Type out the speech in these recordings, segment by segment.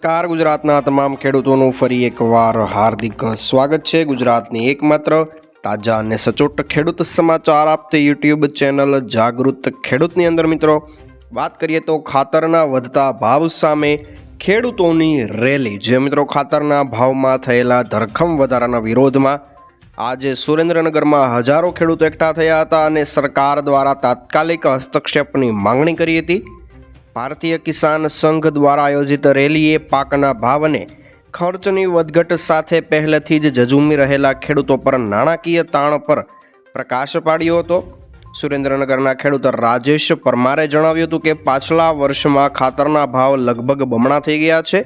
નમસ્કાર. ગુજરાતના તમામ ખેડૂતોનું ફરી એકવાર હાર્દિક સ્વાગત છે. ગુજરાતની એકમાત્ર તાજા અને સચોટ ખેડૂત સમાચાર આપતી યુટ્યુબ ચેનલ જાગૃત ખેડૂતની અંદર મિત્રો. વાત કરીએ તો ખાતરના વધતા ભાવ સામે ખેડૂતોની રેલી. જે મિત્રો ખાતરના ભાવમાં થયેલા ધરખમ વધારાના વિરોધમાં આજે સુરેન્દ્રનગરમાં હજારો ખેડૂતો એકઠા થયા હતા અને સરકાર દ્વારા તાત્કાલિક હસ્તક્ષેપની માંગણી કરી હતી. ભારતીય કિસાન સંઘ દ્વારા આયોજિત રેલીએ પાકના ભાવને ખર્ચની વધઘટ સાથે પહેલેથી જ ઝઝૂમી રહેલા ખેડૂતો પર નાણાકીય તાણ પર પ્રકાશ પાડ્યો હતો. સુરેન્દ્રનગરના ખેડૂત રાજેશ પરમારે જણાવ્યું હતું કે પાછલા વર્ષમાં ખાતરના ભાવ લગભગ બમણા થઈ ગયા છે.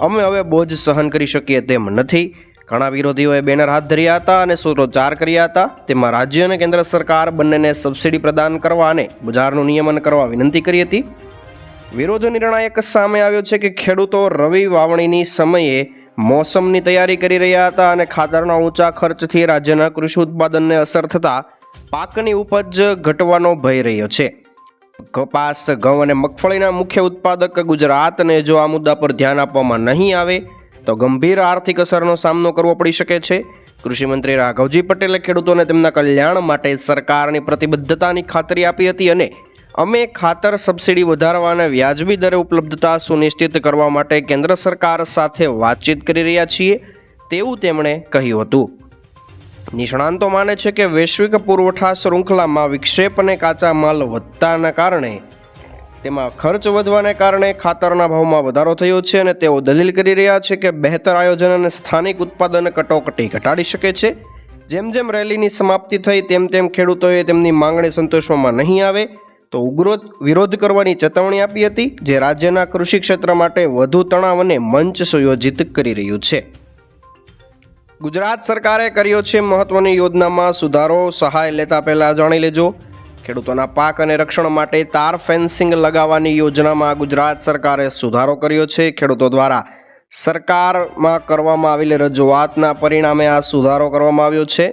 અમે હવે બોજ સહન કરી શકીએ તેમ નથી. ઘણા વિરોધીઓએ બેનર હાથ ધર્યા હતા અને સૂત્રોચ્ચાર કર્યા હતા. તેમાં રાજ્ય અને કેન્દ્ર સરકાર બંનેને સબસિડી પ્રદાન કરવા અને બજારનું નિયમન કરવા વિનંતી કરી હતી. વિરોધ નિર્ણાયક સામે આવ્યો છે કે ખેડૂતો રવિ વાવણીની સમયે મોસમની તૈયારી કરી રહ્યા હતા અને ખાતરના ઊંચા ખર્ચથી રાજ્યના કૃષિ ઉત્પાદનને અસર થતા પાકની ઉપજ ઘટવાનો ભય રહ્યો છે. કપાસ, ઘઉં અને મગફળીના મુખ્ય ઉત્પાદક ગુજરાતને જો આ મુદ્દા પર ધ્યાન આપવામાં નહીં આવે, તો ગંભીર આર્થિક અસરનો સામનો કરવો પડી શકે છે. કૃષિમંત્રી રાઘવજી પટેલે ખેડૂતોને તેમના કલ્યાણ માટે સરકારની પ્રતિબદ્ધતાની ખાતરી આપી હતી અને અમે ખાતર સબસિડી વધારવા અને વ્યાજબી દરે ઉપલબ્ધતા સુનિશ્ચિત કરવા માટે કેન્દ્ર સરકાર સાથે વાતચીત કરી રહ્યા છીએ, તેવું તેમણે કહ્યું હતું. નિષ્ણાંતો માને છે કે વૈશ્વિક પુરવઠા શૃંખલામાં વિક્ષેપ અને કાચા માલ વધતાના કારણે તેમાં ખર્ચ વધવાને કારણે ખાતરના ભાવમાં વધારો થયો છે અને તેઓ દલીલ કરી રહ્યા છે કે બહેતર આયોજન અને સ્થાનિક ઉત્પાદન કટોકટી ઘટાડી શકે છે. જેમ જેમ રેલીની સમાપ્તિ થઈ તેમ તેમ ખેડૂતોએ તેમની માંગણી સંતોષવામાં નહીં આવે તો ઉગ્રો વિરોધ કરવાની ચેતવણી આપી હતી, જે રાજ્યના કૃષિ ક્ષેત્ર માટે વધુ તણાવ અને મંચ સુયોજિત કરી રહ્યું છે. ગુજરાત સરકારે કર્યો છે મહત્વની યોજનામાં સુધારો, સહાય લેતા પહેલા જાણી લેજો. ખેડૂતોના પાક અને રક્ષણ માટે તાર ફેન્સિંગ લગાવવાની યોજનામાં ગુજરાત સરકારે સુધારો કર્યો છે. ખેડૂતો દ્વારા સરકારમાં કરવામાં આવેલી રજૂઆતના પરિણામે આ સુધારો કરવામાં આવ્યો છે.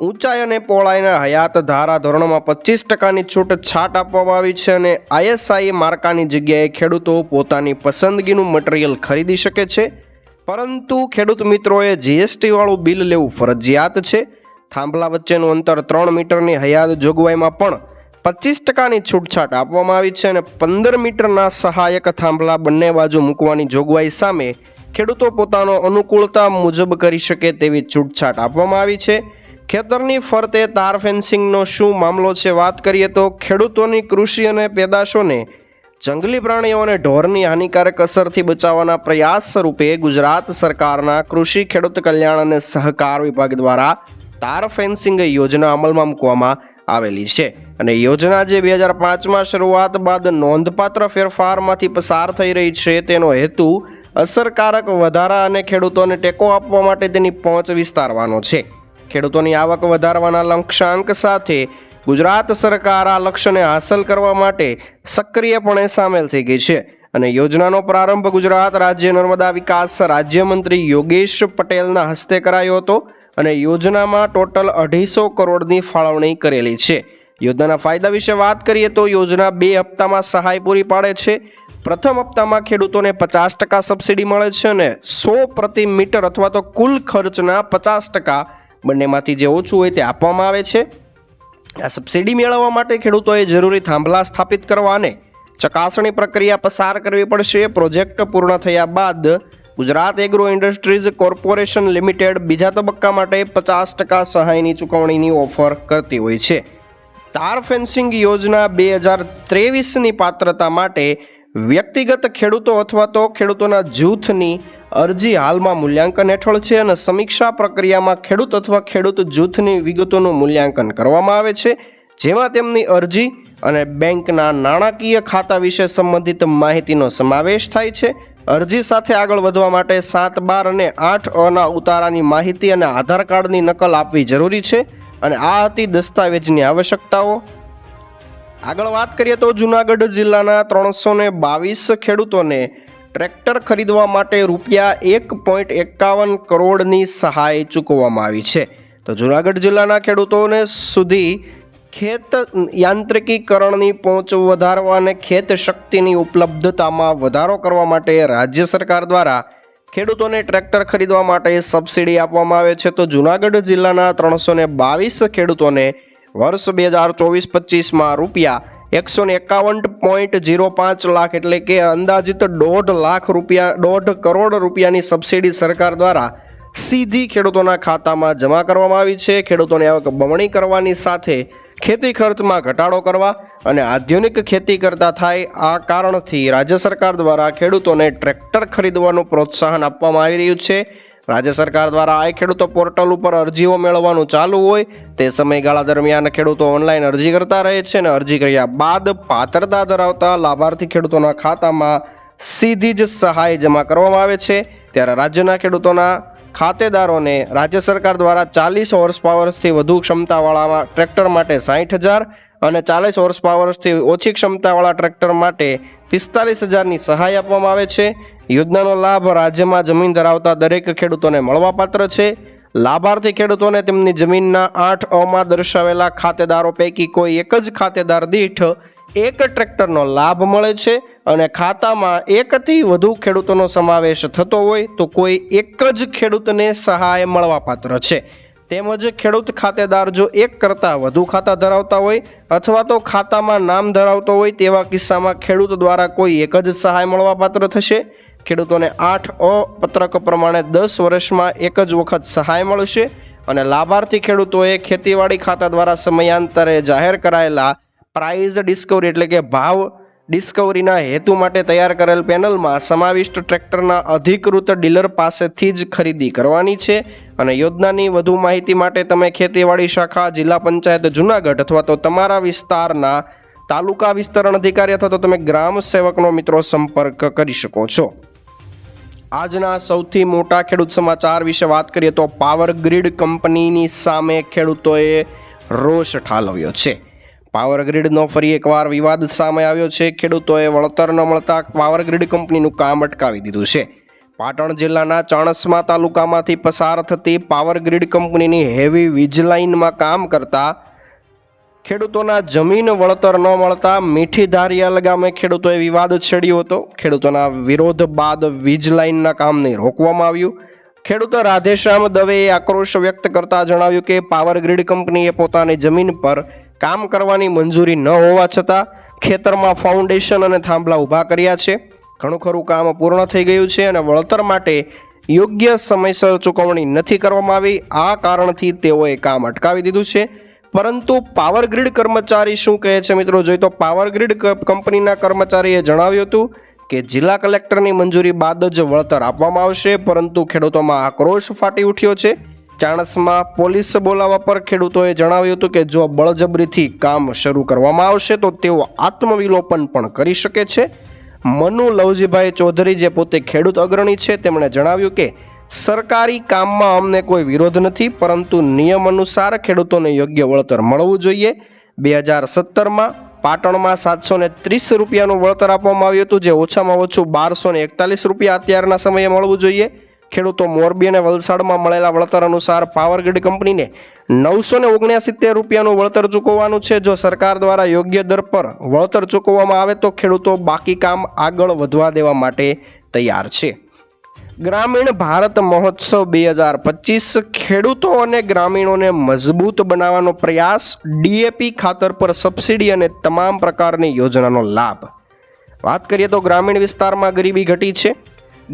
ઊંચાઈ અને પહોળાઈના હયાત ધારા ધોરણોમાં પચીસ ટકાની છૂટ છાટ આપવામાં આવી છે અને આઈએસઆઈ માર્કાની જગ્યાએ ખેડૂતો પોતાની પસંદગીનું મટીરિયલ ખરીદી શકે છે. પરંતુ ખેડૂત મિત્રોએ જીએસટીવાળું બિલ લેવું ફરજિયાત છે. થાંભલા વચ્ચેનું અંતર ત્રણ મીટરની હયાત જોગવાઈમાં પણ પચીસ ટકાની છૂટછાટ આપવામાં આવી છે અને પંદર મીટરના સહાયક થાંભલા બંને બાજુ મૂકવાની જોગવાઈ સામે ખેડૂતો પોતાનો અનુકૂળતા મુજબ કરી શકે તેવી છૂટછાટ આપવામાં આવી છે. ખેતરની ફરતે તાર ફેન્સિંગનો શું મામલો છે વાત કરીએ તો ખેડૂતોની કૃષિ અને પેદાશોને જંગલી પ્રાણીઓ અને ઢોરની હાનિકારક અસરથી બચાવવાના પ્રયાસ સ્વરૂપે ગુજરાત સરકારના કૃષિ ખેડૂત કલ્યાણ અને સહકાર વિભાગ દ્વારા તાર ફેન્સિંગ યોજના અમલમાં મૂકવામાં આવેલી છે. અને યોજના જે બે હજાર પાંચમાં શરૂઆત બાદ નોંધપાત્ર ફેરફારમાંથી પસાર થઈ રહી છે તેનો હેતુ અસરકારક વધારા અને ખેડૂતોને ટેકો આપવા માટે તેની પહોંચ વિસ્તારવાનો છે. ખેડૂતોની આવક વધારવાના લક્ષ્યાંક સાથે ગુજરાત સરકાર આ લક્ષ્યને હાંસલ કરવા માટે સક્રિયપણે સામેલ થઈ ગઈ છે. અને યોજનાનો પ્રારંભ ગુજરાત રાજ્ય નર્મદા વિકાસ રાજ્યમંત્રી યોગેશ પટેલના હસ્તે કરાયો હતો અને યોજનામાં ટોટલ અઢીસો કરોડની ફાળવણી કરેલી છે. યોજનાના ફાયદા વિશે વાત કરીએ તો યોજના બે હપ્તામાં સહાય પૂરી પાડે છે. પ્રથમ હપ્તામાં ખેડૂતોને પચાસ ટકા સબસિડી મળે છે અને સો પ્રતિ મીટર અથવા તો કુલ ખર્ચના પચાસ ટકા બંનેમાંથી જે ઓછું હોય તે આપવામાં આવે છે. આ સબસિડી મેળવવા માટે ખેડૂતોએ જરૂરી થાંભલા સ્થાપિત કરવા અને ચકાસણી પ્રક્રિયા પસાર કરવી પડશે. પ્રોજેક્ટ પૂર્ણ થયા બાદ Gujarat agro industries corporation limited બીજા તબક્કા માટે પચાસ ટકા સહાયની ચૂકવણીની ઓફર કરતી હોય છે. તાર ફેન્સિંગ યોજના બે હજાર ત્રેવીસની પાત્રતા માટે વ્યક્તિગત ખેડૂતો અથવા તો ખેડૂતોના જૂથની અરજી હાલમાં મૂલ્યાંકન હેઠળ છે અને સમીક્ષા પ્રક્રિયામાં ખેડૂત અથવા ખેડૂત જૂથની વિગતોનું મૂલ્યાંકન કરવામાં આવે છે, જેમાં તેમની અરજી અને બેંકના નાણાકીય ખાતા વિશે સંબંધિત માહિતીનો સમાવેશ થાય છે. અરજી સાથે આગળ વધવા માટે સાત બાર અને આઠ અના ઉતારાની માહિતી અને આધાર કાર્ડની નકલ આપવી જરૂરી છે અને આ હતી દસ્તાવેજની આવશ્યકતાઓ. આગળ વાત કરીએ તો જુનાગઢ જિલ્લાના ત્રણસો બાવીસ ખેડૂતોને ટ્રેક્ટર ખરીદવા માટે રૂપિયા એક પોઈન્ટ એકાવન કરોડની સહાય ચૂકવવામાં આવી છે. તો જુનાગઢ જિલ્લાના ખેડૂતોને સુધી ખેત યાંત્રિકીકરણની પહોંચ વધારવા અને ખેત શક્તિની ઉપલબ્ધતામાં વધારો કરવા માટે રાજ્ય સરકાર દ્વારા ખેડૂતોને ટ્રેક્ટર ખરીદવા માટે સબસિડી આપવામાં આવે છે. તો જુનાગઢ જિલ્લાના ત્રણસો બાવીસ ખેડૂતોને વર્ષ બે હજાર ચોવીસ પચીસમાં રૂપિયા એકસો ને એકાવન પોઈન્ટ જીરો પાંચ લાખ એટલે કે અંદાજિત દોઢ લાખ રૂપિયા, દોઢ કરોડ રૂપિયાની સબસિડી સરકાર દ્વારા સીધી ખેડૂતોના ખાતામાં જમા કરવામાં આવી છે. ખેડૂતોની આવક બમણી કરવાની સાથે ખેતી ખર્ચમાં ઘટાડો કરવા અને આધુનિક ખેતી કરતા થાય આ કારણથી રાજ્ય સરકાર દ્વારા ખેડૂતોને ટ્રેક્ટર ખરીદવાનું પ્રોત્સાહન આપવામાં આવી રહ્યું છે. રાજ્ય સરકાર દ્વારા આ ખેડૂતો પોર્ટલ ઉપર અરજીઓ મેળવવાનું ચાલુ હોય તે સમયગાળા દરમિયાન ખેડૂતો ઓનલાઈન અરજી કરતા રહે છે અને અરજી કર્યા બાદ પાત્રતા ધરાવતા લાભાર્થી ખેડૂતોના ખાતામાં સીધી જ સહાય જમા કરવામાં આવે છે. ત્યારે રાજ્યના ખેડૂતોના ખાતેદારોને રાજ્ય સરકાર દ્વારા ચાલીસ હોર્સ પાવર્સથી વધુ ક્ષમતાવાળા ટ્રેક્ટર માટે સાઠ હજાર અને ચાલીસ હોર્સ પાવર્સથી ઓછી ક્ષમતાવાળા ટ્રેક્ટર માટે પિસ્તાલીસ હજારની સહાય આપવામાં આવે છે. યોજનાનો લાભ રાજ્યમાં જમીન ધરાવતા દરેક ખેડૂતોને મળવાપાત્ર છે. લાભાર્થી ખેડૂતોને તેમની જમીનના આઠ અમાં દર્શાવેલા ખાતેદારો પૈકી કોઈ એક જ ખાતેદાર દીઠ એક ટ્રેક્ટરનો લાભ મળે છે અને ખાતામાં એકથી વધુ ખેડૂતોનો સમાવેશ થતો હોય તો કોઈ એક જ ખેડૂતને સહાય મળવાપાત્ર છે. તેમજ ખેડૂત ખાતેદાર જો એક કરતાં વધુ ખાતા ધરાવતા હોય અથવા તો ખાતામાં નામ ધરાવતો હોય તેવા કિસ્સામાં ખેડૂત દ્વારા કોઈ એક જ સહાય મળવાપાત્ર થશે? ખેડૂતોને આઠ અ પત્રક પ્રમાણે દસ વર્ષમાં એક જ વખત સહાય મળશે અને લાભાર્થી ખેડૂતોએ ખેતીવાડી ખાતા દ્વારા સમયાંતરે જાહેર કરાયેલા પ્રાઇઝ ડિસ્કવરી એટલે કે ભાવ ડિસ્કવરીના હેતુ માટે તૈયાર કરેલ પેનલમાં સમાવિષ્ટ ટ્રેક્ટરના અધિકૃત ડીલર પાસેથી જ ખરીદી કરવાની છે અને યોજનાની વધુ માહિતી માટે તમે ખેતીવાડી શાખા, જિલ્લા પંચાયત, જુનાગઢ અથવા તો તમારા વિસ્તારના તાલુકા વિસ્તરણ અધિકારી અથવા તો તમે ગ્રામ સેવકનો મિત્રો સંપર્ક કરી શકો છો. આજના સૌથી મોટા ખેડૂત સમાચાર વિશે વાત કરીએ તો પાવર ગ્રીડ કંપનીની સામે ખેડૂતોએ રોષ ઠાલવ્યો છે. પાવર ગ્રીડનો ફરી એકવાર વિવાદ સામે આવ્યો છે. ખેડૂતોએ વળતર ન મળતા પાવર ગ્રીડ કંપનીનું કામ અટકાવી દીધું છે. પાટણ જિલ્લાના ચાણસ્મા તાલુકામાંથી પસાર થતી પાવર ગ્રીડ કંપનીની હેવી વીજ લાઇનમાં કામ કરતા ખેડૂતોના જમીન વળતર ન મળતા મીઠી ધારિયાલ ગામે ખેડૂતોએ વિવાદ છેડ્યો હતો. ખેડૂતોના વિરોધ બાદ વીજ લાઇનના કામને રોકવામાં આવ્યું. ખેડૂત રાધેશ્યામ દવેએ આક્રોશ વ્યક્ત કરતા જણાવ્યું કે પાવર ગ્રીડ કંપનીએ પોતાની જમીન પર કામ કરવાની મંજૂરી ન હોવા છતાં ખેતરમાં ફાઉન્ડેશન અને થાંભલા ઊભા કર્યા છે. ઘણું ખરું કામ પૂર્ણ થઈ ગયું છે અને વળતર માટે યોગ્ય સમયસર ચૂકવણી નથી કરવામાં આવી. આ કારણથી તેઓએ કામ અટકાવી દીધું છે. પરંતુ પાવર ગ્રીડ કર્મચારી શું કહે છે મિત્રો? જોઈએ તો પાવર ગ્રીડ કંપનીના કર્મચારીએ જણાવ્યું હતું કે જિલ્લા કલેક્ટરની મંજૂરી બાદ જ વળતર આપવામાં આવશે, પરંતુ ખેડૂતોમાં આક્રોશ ફાટી ઉઠ્યો છે. ચાણસમાં પોલીસ બોલાવવા પર ખેડૂતોએ જણાવ્યું હતું કે જો બળજબરીથી કામ શરૂ કરવામાં આવશે તો તેઓ આત્મવિલોપન પણ કરી શકે છે. મનુ લવજીભાઈ ચૌધરી, જે પોતે ખેડૂત અગ્રણી છે, તેમણે જણાવ્યું કે સરકારી કામમાં અમને કોઈ વિરોધ નથી, પરંતુ નિયમ અનુસાર ખેડૂતોને યોગ્ય વળતર મળવું જોઈએ. બે હજાર સત્તરમાં પાટણમાં સાતસો ને ત્રીસ રૂપિયાનું વળતર આપવામાં આવ્યું હતું, જે ઓછામાં ઓછું બારસો ને એકતાલીસ રૂપિયા અત્યારના સમયે મળવું જોઈએ. ખેડૂતો મોરબી અને વલસાડમાં મળેલા વળતર અનુસાર પાવરગ્રીડ કંપનીને નવસો ને ઓગણસિત્તેર રૂપિયાનું વળતર ચૂકવવાનું છે. જો સરકાર દ્વારા યોગ્ય દર પર વળતર ચૂકવવામાં આવે તો ખેડૂતો બાકી કામ આગળ વધવા દેવા માટે તૈયાર છે. ગ્રામીણ ભારત મહોત્સવ બે હજાર પચીસ, ખેડૂતો અને ગ્રામીણોને મજબૂત બનાવવાનો પ્રયાસ, ડીએપી ખાતર પર સબસિડી અને તમામ પ્રકારની યોજનાનો લાભ. વાત કરીએ તો ગ્રામીણ વિસ્તારમાં ગરીબી ઘટી છે.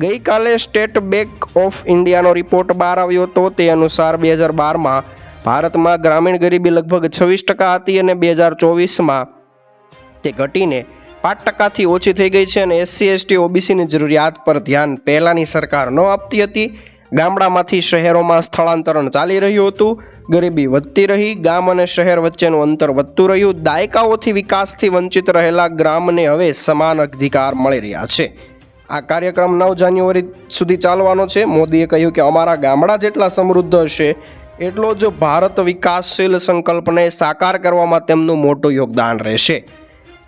ગઈકાલે સ્ટેટ બેંક ઓફ ઇન્ડિયાનો રિપોર્ટ બહાર આવ્યો હતો. તે અનુસાર બે હજાર બારમાં ભારતમાં ગ્રામીણ ગરીબી લગભગ છવ્વીસ ટકા હતી અને બે હજાર ચોવીસમાં તે ઘટીને પાંચ ટકાથી ઓછી થઈ ગઈ છે અને એસસી, એસટી, ઓબીસીની જરૂરિયાત પર ધ્યાન પહેલાંની સરકાર ન આપતી હતી. ગામડામાંથી શહેરોમાં સ્થળાંતરણ ચાલી રહ્યું હતું. ગરીબી વધતી રહી, ગામ અને શહેર વચ્ચેનું અંતર વધતું રહ્યું. દાયકાઓથી વિકાસથી વંચિત રહેલા ગ્રામને હવે સમાન અધિકાર મળી રહ્યા છે. આ કાર્યક્રમ નવ જાન્યુઆરી સુધી ચાલવાનો છે. મોદીએ કહ્યું કે અમારા ગામડા જેટલા સમૃદ્ધ હશે, એટલો જ ભારત વિકાસશીલ સંકલ્પને સાકાર કરવામાં તેમનું મોટું યોગદાન રહેશે.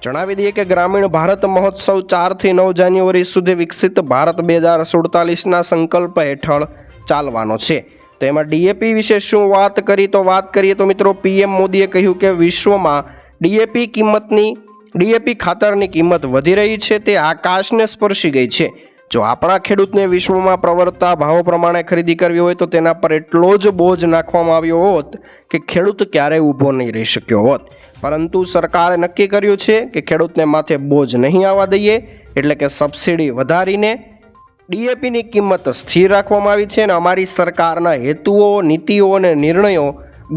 જણાવી દઈએ કે ગ્રામીણ ભારત મહોત્સવ ચારથી નવ જાન્યુઆરી સુધી વિકસિત ભારત બે હજાર સુડતાલીસના સંકલ્પ હેઠળ ચાલવાનો છે. તો એમાં ડીએપી વિશે શું વાત કરી તો વાત કરીએ તો મિત્રો પીએમ મોદીએ કહ્યું કે વિશ્વમાં ડીએપી કિંમતની ડીએપી ખાતરની કિંમત વધી રહી છે, તે આકાશને સ્પર્શી ગઈ છે. જો આપણા ખેડૂતને વિશ્વમાં પ્રવર્તતા ભાવો પ્રમાણે ખરીદી કરવી હોય, તો તેના પર એટલો જ બોજ નાખવામાં આવ્યો હોત કે ખેડૂત ક્યારેય ઊભો નહીં રહી શક્યો હોત. પરંતુ સરકારે નક્કી કર્યું છે કે ખેડૂતને માથે બોજ નહીં આવવા દઈએ, એટલે કે સબસિડી વધારીને ડીએપીની કિંમત સ્થિર રાખવામાં આવી છે અને અમારી સરકારના હેતુઓ, નીતિઓ અને નિર્ણયો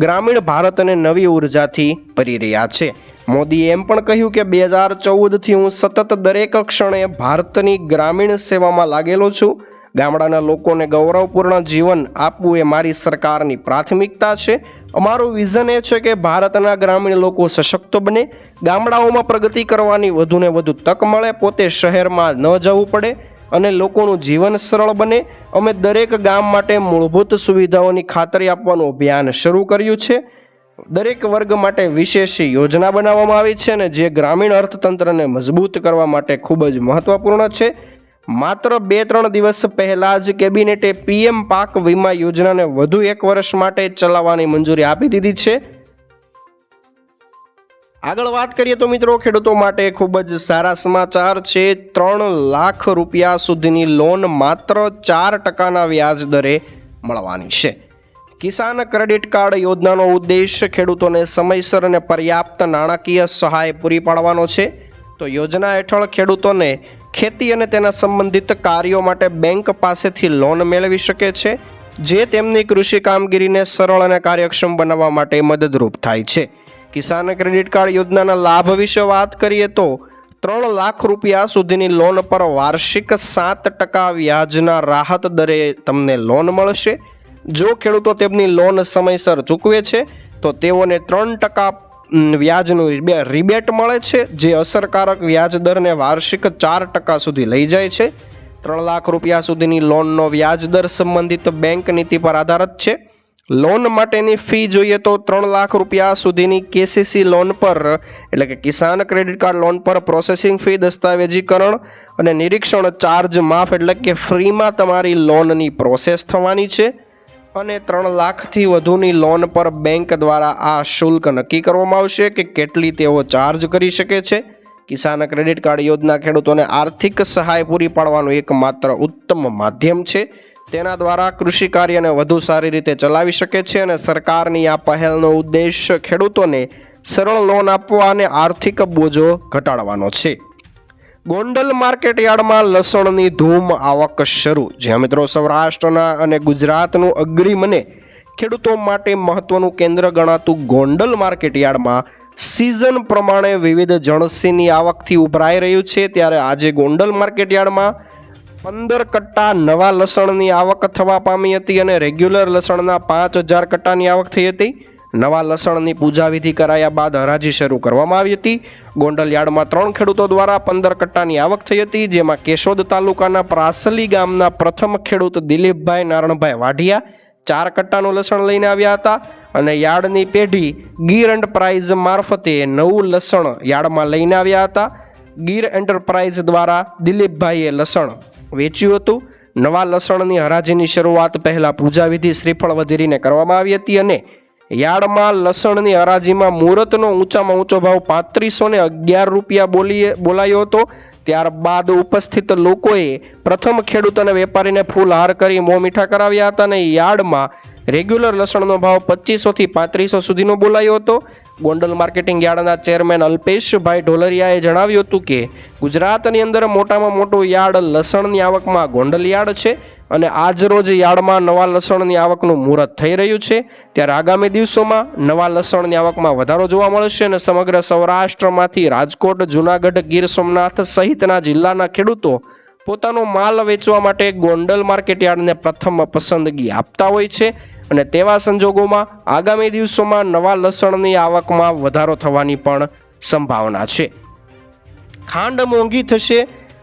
ગ્રામીણ ભારતને નવી ઉર્જાથી ભરી રહ્યા છે. મોદીએ એમ પણ કહ્યું કે બે હજાર ચૌદથી હું સતત દરેક ક્ષણે ભારતની ગ્રામીણ સેવામાં લાગેલો છું. ગામડાના લોકોને ગૌરવપૂર્ણ જીવન આપવું એ મારી સરકારની પ્રાથમિકતા છે. અમારું વિઝન એ છે કે ભારતના ગ્રામીણ લોકો સશક્ત બને. ગામડાઓમાં પ્રગતિ કરવાની વધુને વધુ તક મળે, પોતે શહેરમાં ન જવું પડે અને લોકોનું જીવન સરળ બને. અમે દરેક ગામ માટે મૂળભૂત સુવિધાઓની ખાતરી આપવાનું અભિયાન શરૂ કર્યું છે. દરેક વર્ગ માટે વિશેષ યોજના બનાવવામાં આવી છે અને જે ગ્રામીણ અર્થતંત્રને મજબૂત કરવા માટે ખૂબ જ મહત્વપૂર્ણ છે. માત્ર બે ત્રણ દિવસ પહેલાં જ કેબિનેટે પીએમ પાક વીમા યોજનાને વધુ એક વર્ષ માટે ચલાવવાની મંજૂરી આપી દીધી છે. આગળ વાત કરીએ તો મિત્રો ખેડૂતો માટે ખૂબ જ સારા સમાચાર છે. ત્રણ લાખ રૂપિયા સુધીની લોન માત્ર ચાર ટકાના વ્યાજ દરે મળવાની છે. કિસાન ક્રેડિટ કાર્ડ યોજનાનો ઉદ્દેશ ખેડૂતોને સમયસર અને પર્યાપ્ત નાણાકીય સહાય પૂરી પાડવાનો છે. તો યોજના હેઠળ ખેડૂતોને ખેતી અને તેના સંબંધિત કાર્યો માટે બેંક પાસેથી લોન મેળવી શકે છે, જે તેમની કૃષિ કામગીરીને સરળ અને કાર્યક્ષમ બનાવવા માટે મદદરૂપ થાય છે. કિસાન ક્રેડિટ કાર્ડ યોજનાના લાભ વિશે વાત કરીએ તો, ત્રણ લાખ રૂપિયા સુધીની લોન પર વાર્ષિક સાત ટકા વ્યાજના રાહત દરે તમને લોન મળશે. જો ખેડૂતો તેમની લોન સમયસર ચૂકવે છે, તો તેઓને ત્રણ ટકા વ્યાજનું રિબેટ મળે છે, જે અસરકારક વ્યાજ દરને વાર્ષિક ચાર ટકા સુધી લઈ જાય છે. ત્રણ લાખ રૂપિયા સુધીની લોનનો વ્યાજ દર સંબંધિત બેંક નીતિ પર આધારિત છે. લોન માટેની ફી જોઈએ તો ત્રણ લાખ રૂપિયા સુધીની કેસીસી લોન પર, એટલે કે કિસાન ક્રેડિટ કાર્ડ લોન પર પ્રોસેસિંગ ફી, દસ્તાવેજીકરણ અને નિરીક્ષણ ચાર્જ માફ, એટલે કે ફ્રીમાં તમારી લોનની પ્રોસેસ થવાની છે. અને ત્રણ લાખથી વધુની લોન પર બેંક દ્વારા આ શુલ્ક નક્કી કરવામાં આવશે કે કેટલી તેઓ ચાર્જ કરી શકે છે? કિસાન ક્રેડિટ કાર્ડ યોજના ખેડૂતોને આર્થિક સહાય પૂરી પાડવાનું એકમાત્ર ઉત્તમ માધ્યમ છે. તેના દ્વારા કૃષિ કાર્યને વધુ સારી રીતે ચલાવી શકે છે અને સરકારની આ પહેલનો ઉદ્દેશ ખેડૂતોને સરળ લોન આપવા અને આર્થિક બોજો ઘટાડવાનો છે. ગોંડલ માર્કેટ યાર્ડમાં લસણની ધૂમ આવક શરૂ. જ્યાં મિત્રો સૌરાષ્ટ્રના અને ગુજરાતનું અગ્રીમ અને ખેડૂતો માટે મહત્વનું કેન્દ્ર ગણાતું ગોંડલ માર્કેટ યાર્ડમાં સિઝન પ્રમાણે વિવિધ જણસીની આવકથી ઉભરાઈ રહ્યું છે. ત્યારે આજે ગોંડલ માર્કેટ યાર્ડમાં પંદર કટ્ટા નવા લસણની આવક થવા પામી હતી અને રેગ્યુલર લસણના પાંચ હજાર કટ્ટાની આવક થઈ હતી. નવા લસણની પૂજાવિધિ કરાયા બાદ હરાજી શરૂ કરવામાં આવી હતી. ગોંડલ યાર્ડમાં ત્રણ ખેડૂતો દ્વારા પંદર કટ્ટાની આવક થઈ હતી, જેમાં કેશોદ તાલુકાના પ્રાસલી ગામના પ્રથમ ખેડૂત દિલીપભાઈ નારણભાઈ વાઢિયા ચાર કટ્ટાનું લસણ લઈને આવ્યા હતા અને યાર્ડની પેઢી ગીર એન્ટરપ્રાઇઝ મારફતે નવું લસણ યાર્ડમાં લઈને આવ્યા હતા. ગીર એન્ટરપ્રાઇઝ દ્વારા દિલીપભાઈએ લસણ વેચ્યું હતું. નવા લસણની હરાજીની શરૂઆત પહેલાં પૂજાવિધિ શ્રીફળ વધેરીને કરવામાં આવી હતી અને યાર્ડમાં લસણની હરાજીમાં મુહૂર્તનો ઊંચામાં ઊંચો ભાવ પાંત્રીસો ને અગિયાર રૂપિયા બોલીએ, બોલાયો હતો. ત્યારબાદ ઉપસ્થિત લોકોએ પ્રથમ ખેડૂત અને વેપારીને ફૂલહાર કરી મોં મીઠા કરાવ્યા હતા અને યાર્ડમાં રેગ્યુલર લસણનો ભાવ પચીસોથી પાંત્રીસો સુધીનો બોલાયો હતો. ગોંડલ માર્કેટિંગ યાર્ડના ચેરમેન અલ્પેશભાઈ ઢોલરિયાએ જણાવ્યું હતું કે ગુજરાતની અંદર મોટામાં મોટું યાર્ડ લસણની આવકમાં ગોંડલ યાર્ડ છે. અને આજ રોજ યાર્ડમાં નવા લસણની આવકનું મુહૂર્ત થઈ રહ્યું છે. ત્યારે આગામી દિવસોમાં નવા લસણની આવકમાં વધારો જોવા મળશે અને સમગ્ર સૌરાષ્ટ્રમાંથી રાજકોટ, જુનાગઢ, ગીર સોમનાથ સહિતના જિલ્લાના ખેડૂતો પોતાનો માલ વેચવા માટે ગોંડલ માર્કેટ યાર્ડને પ્રથમ પસંદગી આપતા હોય છે અને તેવા સંજોગોમાં આગામી દિવસોમાં નવા લસણની આવકમાં વધારો થવાની પણ સંભાવના છે. ખાંડ મોંઘી થશે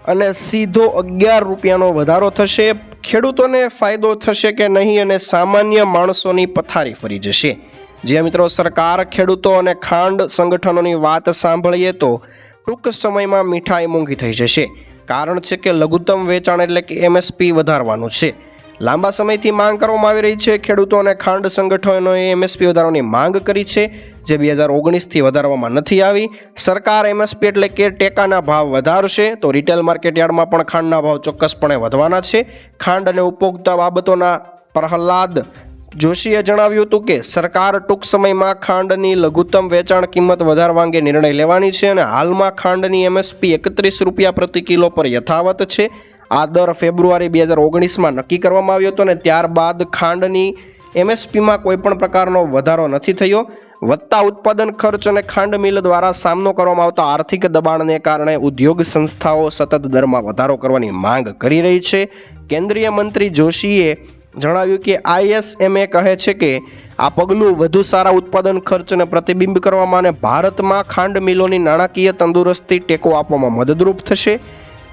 અને સીધો અગિયાર રૂપિયાનો વધારો થશે. ખેડૂતોને ફાયદો થશે કે નહીં અને સામાન્ય માણસોની પથારી ફરી જશે. જે મિત્રો સરકાર, ખેડૂતો અને ખાંડ સંગઠનોની વાત સાંભળીએ તો ટૂંક સમયમાં મીઠાઈ મોંઘી થઈ જશે. કારણ છે કે લઘુત્તમ વેચાણ એટલે કે એમએસપી વધારવાનું છે. લાંબા સમયથી માંગ કરવામાં આવી રહી છે. ખેડૂતો અને ખાંડ સંગઠનોએ એમએસપી વધારવાની માંગ કરી છે, જે બે હજાર ઓગણીસથી વધારવામાં નથી આવી. સરકાર એમએસપી એટલે કે ટેકાના ભાવ વધારશે, તો રિટેલ માર્કેટ યાર્ડમાં પણ ખાંડના ભાવ ચોક્કસપણે વધવાના છે. ખાંડ અને ઉપભોક્તા બાબતોના પ્રહલાદ જોશીએ જણાવ્યું હતું કે, સરકાર ટૂંક સમયમાં ખાંડની લઘુત્તમ વેચાણ કિંમત વધારવા અંગે નિર્ણય લેવાની છે અને હાલમાં ખાંડની એમએસપી એકત્રીસ રૂપિયા પ્રતિ કિલો પર યથાવત છે. આ દર ફેબ્રુઆરી બે હજાર ઓગણીસમાં નક્કી કરવામાં આવ્યો હતો અને ત્યારબાદ ખાંડની એમએસપીમાં કોઈપણ પ્રકારનો વધારો નથી થયો. વધતા ઉત્પાદન ખર્ચ અને ખાંડ મિલ દ્વારા સામનો કરવામાં આવતા આર્થિક દબાણને કારણે ઉદ્યોગ સંસ્થાઓ સતત દરમાં વધારો કરવાની માંગ કરી રહી છે. કેન્દ્રીય મંત્રી જોશીએ જણાવ્યું કે આઈએસએમએ કહે છે કે આ પગલું વધુ સારા ઉત્પાદન ખર્ચને પ્રતિબિંબ કરવામાં અને ભારતમાં ખાંડ મિલોની નાણાકીય તંદુરસ્તી ટેકો આપવામાં મદદરૂપ થશે.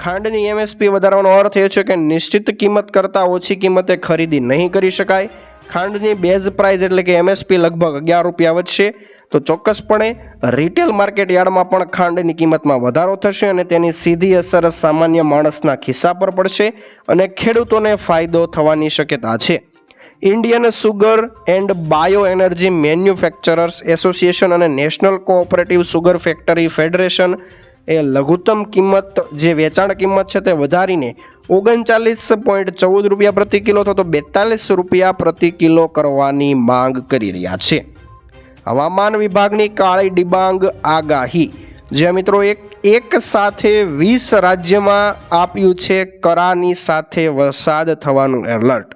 ખાંડની એમએસપી વધારવાનો અર્થ એ છે કે નિશ્ચિત કિંમત કરતાં ઓછી કિંમતે ખરીદી નહીં કરી શકાય. ખાંડની બેઝ પ્રાઇસ એટલે કે એમએસપી લગભગ અગિયાર રૂપિયા વધશે. તો ચોક્કસપણે રિટેલ માર્કેટ યાર્ડમાં પણ ખાંડની કિંમતમાં વધારો થશે અને તેની સીધી અસર સામાન્ય માણસના ખિસ્સા પર પડશે અને ખેડૂતોને ફાયદો થવાની શક્યતા છે. Indian sugar and bio energy manufacturers association અને national cooperative sugar factory federation એ લઘુત્તમ કિંમત જે વેચાણ કિંમત છે તે વધારીને ઓગણચાલીસ પોઈન્ટ ચૌદ રૂપિયા પ્રતિ કિલો તો બેતાલીસ રૂપિયા પ્રતિ કિલો કરવાની માંગ કરી રહ્યા છે. હવામાન વિભાગની કાળી ડિબાંગ આગાહી. જે મિત્રો એક એક સાથે વીસ રાજ્યમાં આપ્યું છે કરાની સાથે વરસાદ થવાનું એલર્ટ.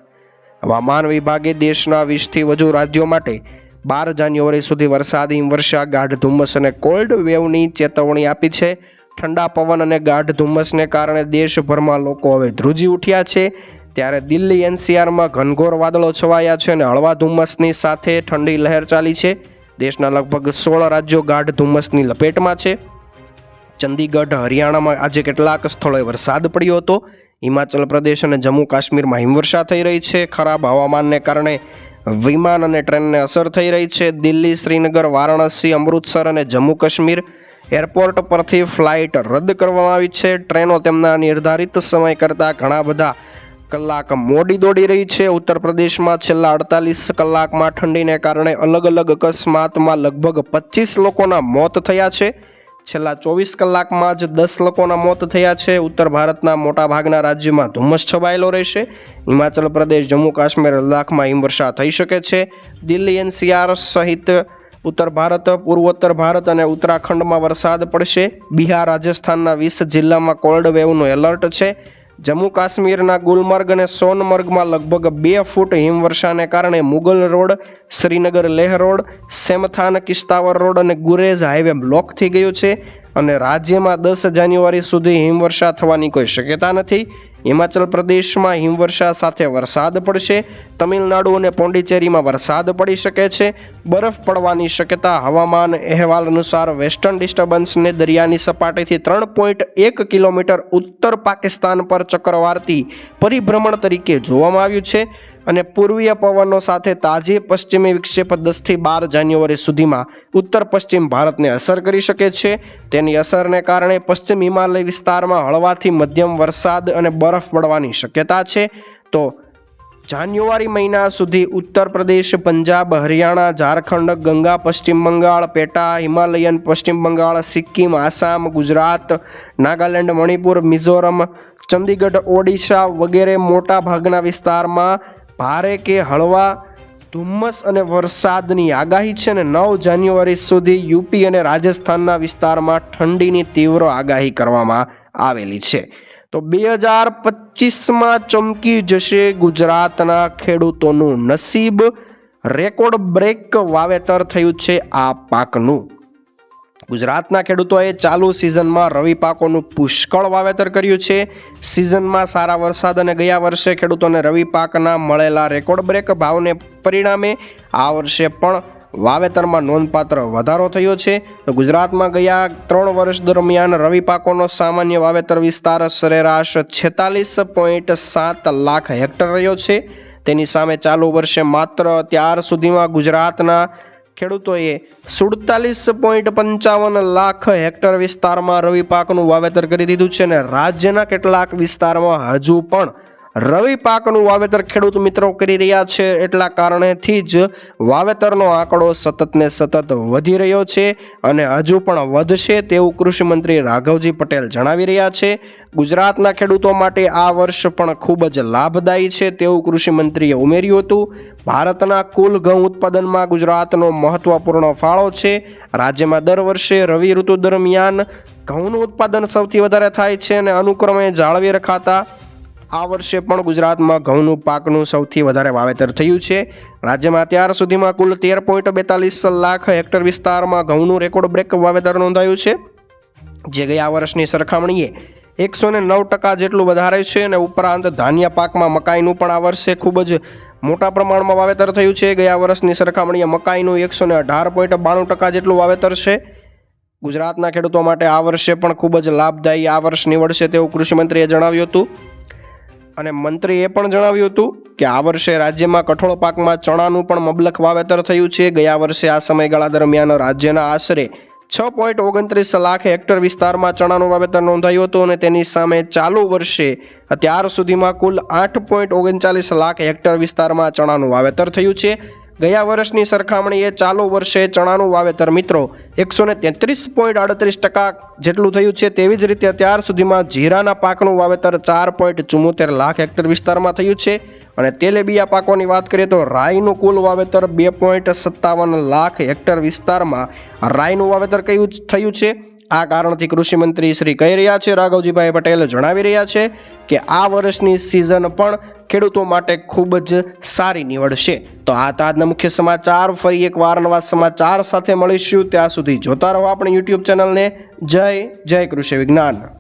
હવામાન વિભાગે દેશના વીસથી વધુ રાજ્યો માટે બાર જાન્યુઆરી સુધી વરસાદ હિમવર્ષા ગાઢ ધુમ્મસ અને કોલ્ડ વેવની ચેતવણી આપી છે. ઠંડા પવન અને ગાઢ ધુમ્મસને કારણે દેશભરમાં લોકો હવે ધ્રુજી ઉઠ્યા છે. ત્યારે દિલ્હી એનસીઆરમાં ઘનઘોર વાદળો છવાયા છે અને હળવા ધુમ્મસની સાથે ઠંડી લહેર ચાલી છે. દેશના લગભગ સોળ રાજ્યો ગાઢ ધુમ્મસની લપેટમાં છે. ચંદીગઢ, હરિયાણામાં આજે કેટલાક સ્થળોએ વરસાદ પડ્યો હતો. હિમાચલ પ્રદેશ અને જમ્મુ કાશ્મીરમાં હિમવર્ષા થઈ રહી છે. ખરાબ હવામાનને કારણે વિમાન અને ટ્રેનને અસર થઈ રહી છે. દિલ્હી, શ્રીનગર, વારાણસી, અમૃતસર અને જમ્મુ કાશ્મીર એરપોર્ટ પરથી ફ્લાઇટ રદ કરવામાં આવી છે. ટ્રેનો તેમના નિર્ધારિત સમય કરતાં ઘણા બધા કલાક મોડી દોડી રહી છે. ઉત્તર પ્રદેશમાં છેલ્લા અડતાલીસ કલાકમાં ઠંડીને કારણે અલગ અલગ અકસ્માતમાં લગભગ પચીસ લોકોના મોત થયા છે. છેલ્લા ચોવીસ કલાકમાં જ દસ લોકોના મોત થયા છે. ઉત્તર ભારતના મોટાભાગના રાજ્યોમાં ધુમ્મસ છવાયેલો રહેશે. હિમાચલ પ્રદેશ, જમ્મુ કાશ્મીર, લદ્દાખમાં હિમવર્ષા થઈ શકે છે. દિલ્હી, એનસીઆર સહિત ઉત્તર ભારત, પૂર્વોત્તર ભારત અને ઉત્તરાખંડમાં વરસાદ પડશે. બિહાર, રાજસ્થાનના વીસ જિલ્લામાં કોલ્ડ વેવનું એલર્ટ છે. જમ્મુ કાશ્મીરના ગુલમર્ગ અને સોનમર્ગમાં લગભગ બે ફૂટ હિમવર્ષાને કારણે Mughal road, Srinagar Leh road, Semthan Kishtwar road અને ગુરેઝ હાઈવે બ્લોક થઈ ગયો છે અને રાજ્યમાં દસ જાન્યુઆરી સુધી હિમવર્ષા થવાની કોઈ શક્યતા નથી. હિમાચલ પ્રદેશમાં હિમવર્ષા સાથે વરસાદ પડશે. તમિલનાડુ અને પોંડિચેરીમાં વરસાદ પડી શકે છે. બરફ પડવાની શક્યતા હવામાન અહેવાલ અનુસાર વેસ્ટર્ન ડિસ્ટર્બન્સને દરિયાની સપાટીથી ત્રણ પોઈન્ટ એક કિલોમીટર ઉત્તર પાકિસ્તાન પર ચક્રવાતી પરિભ્રમણ તરીકે જોવામાં આવ્યું છે. અને પૂર્વીય પવનો સાથે તાજી પશ્ચિમી વિક્ષેપ દસથી બાર જાન્યુઆરી સુધીમાં ઉત્તર પશ્ચિમ ભારતને અસર કરી શકે છે. તેની અસરને કારણે પશ્ચિમ હિમાલય વિસ્તારમાં હળવાથી મધ્યમ વરસાદ અને બરફ પડવાની શક્યતા છે. તો જાન્યુઆરી મહિના સુધી ઉત્તર પ્રદેશ, પંજાબ, હરિયાણા, ઝારખંડ, ગંગા, પશ્ચિમ બંગાળ, પેટા, હિમાલયન પશ્ચિમ બંગાળ, સિક્કિમ, આસામ, ગુજરાત, નાગાલેન્ડ, મણિપુર, મિઝોરમ, ચંદીગઢ, ઓડિશા વગેરે મોટા ભાગના વિસ્તારમાં ભારે કે હળવા, ધુમ્મસ અને વરસાદની આગાહી છે અને નવ જાન્યુઆરી સુધી યુપી અને રાજસ્થાનના વિસ્તારમાં ઠંડીની તીવ્ર આગાહી કરવામાં આવેલી છે. તો બે હજાર પચીસમાં ચમકી જશે ગુજરાતના ખેડૂતોનું નસીબ. રેકોર્ડ બ્રેક વાવેતર થયું છે આ પાકનું. ગુજરાતના ખેડૂતોએ ચાલુ સિઝનમાં રવિ પાકોનું પુષ્કળ વાવેતર કર્યું છે. સિઝનમાં સારા વરસાદ અને ગયા વર્ષે ખેડૂતોને રવિ પાકના મળેલા રેકોર્ડ બ્રેક ભાવને પરિણામે આ વર્ષે પણ વાવેતરમાં નોંધપાત્ર વધારો થયો છે. તો ગુજરાતમાં ગયા ત્રણ વર્ષ દરમિયાન રવિ પાકોનો સામાન્ય વાવેતર વિસ્તાર સરેરાશ છેતાલીસ પોઈન્ટ સાત લાખ હેક્ટર રહ્યો છે. તેની સામે ચાલુ વર્ષે માત્ર ત્યાર સુધીમાં ગુજરાતના ખેડૂતોએ સુડતાલીસ પોઈન્ટ પંચાવન લાખ હેક્ટર વિસ્તારમાં રવિ પાકનું વાવેતર કરી દીધું છે અને રાજ્યના કેટલાક વિસ્તારમાં હજુ પણ રવિ પાકનું વાવેતર ખેડૂત મિત્રો કરી રહ્યા છે. એટલા કારણેથી જ વાવેતરનો આંકડો સતત ને સતત વધી રહ્યો છે અને હજુ પણ વધશે તેવું કૃષિમંત્રી રાઘવજી પટેલ જણાવી રહ્યા છે. ગુજરાતના ખેડૂતો માટે આ વર્ષ પણ ખૂબ જ લાભદાયી છે તેવું કૃષિમંત્રીએ ઉમેર્યું હતું. ભારતના કુલ ઘઉં ઉત્પાદનમાં ગુજરાતનો મહત્વપૂર્ણ ફાળો છે. રાજ્યમાં દર વર્ષે રવિ ઋતુ દરમિયાન ઘઉંનું ઉત્પાદન સૌથી વધારે થાય છે અને અનુક્રમે જાળવી રખાતા આ વર્ષે પણ ગુજરાતમાં ઘઉંનું પાકનું સૌથી વધારે વાવેતર થયું છે. રાજ્યમાં અત્યાર સુધીમાં કુલ તેર પોઈન્ટ બેતાલીસ લાખ હેક્ટર વિસ્તારમાં ઘઉંનું રેકોર્ડ બ્રેક વાવેતર નોંધાયું છે. જે ગયા વર્ષની સરખામણીએ એકસો ને નવ ટકા જેટલું વધારે છે અને ઉપરાંત ધાન્ય પાકમાં મકાઈનું પણ આ વર્ષે ખૂબ જ મોટા પ્રમાણમાં વાવેતર થયું છે. ગયા વર્ષની સરખામણીએ મકાઈનું એકસો ને અઢાર પોઈન્ટ બાણું ટકા જેટલું વાવેતર છે. ગુજરાતના ખેડૂતો માટે આ વર્ષે પણ ખૂબ જ લાભદાયી આ વર્ષ નીવડશે તેવું કૃષિમંત્રીએ જણાવ્યું હતું. અને મંત્રીએ પણ જણાવ્યું હતું કે આ વર્ષે રાજ્યમાં કઠોળ પાકમાં ચણાનું પણ મબલક વાવેતર થયું છે. ગયા વર્ષે આ સમયગાળા દરમિયાન રાજ્યના આશરે છ પોઈન્ટ ઓગણત્રીસ લાખ હેક્ટર વિસ્તારમાં ચણાનું વાવેતર નોંધાયું હતું અને તેની સામે ચાલુ વર્ષે અત્યાર સુધીમાં કુલ આઠ પોઈન્ટ ઓગણચાલીસ લાખ હેક્ટર વિસ્તારમાં ચણાનું વાવેતર થયું છે. ગયા વર્ષની સરખામણીએ ચાલુ વર્ષે ચણાનું વાવેતર, મિત્રો, એકસો ને તેત્રીસ પોઈન્ટ આડત્રીસ ટકા જેટલું થયું છે તેવી જ રીતે અત્યાર સુધીમાં જીરાના પાકનું વાવેતર ચાર પોઈન્ટ ચુમ્મોતેર લાખ હેક્ટર વિસ્તારમાં થયું છે. અને તેલેબિયા પાકોની વાત કરીએ તો રાઈનું કુલ વાવેતર બે પોઈન્ટ સત્તાવન લાખ હેક્ટર વિસ્તારમાં રાઈનું વાવેતર કયું થયું છે? આ કારણથી કૃષિમંત્રી શ્રી કહી રહ્યા છે, રાઘવજીભાઈ પટેલ જણાવી રહ્યા છે કે આ વર્ષની સિઝન પણ ખેડૂતો માટે ખૂબ જ સારી નીવડશે. તો આ તો આજના મુખ્ય સમાચાર, ફરી એક વાર નવા સમાચાર સાથે મળીશું. ત્યાં સુધી જોતા રહો આપણી યુટ્યુબ ચેનલને. જય જય કૃષિ વિજ્ઞાન.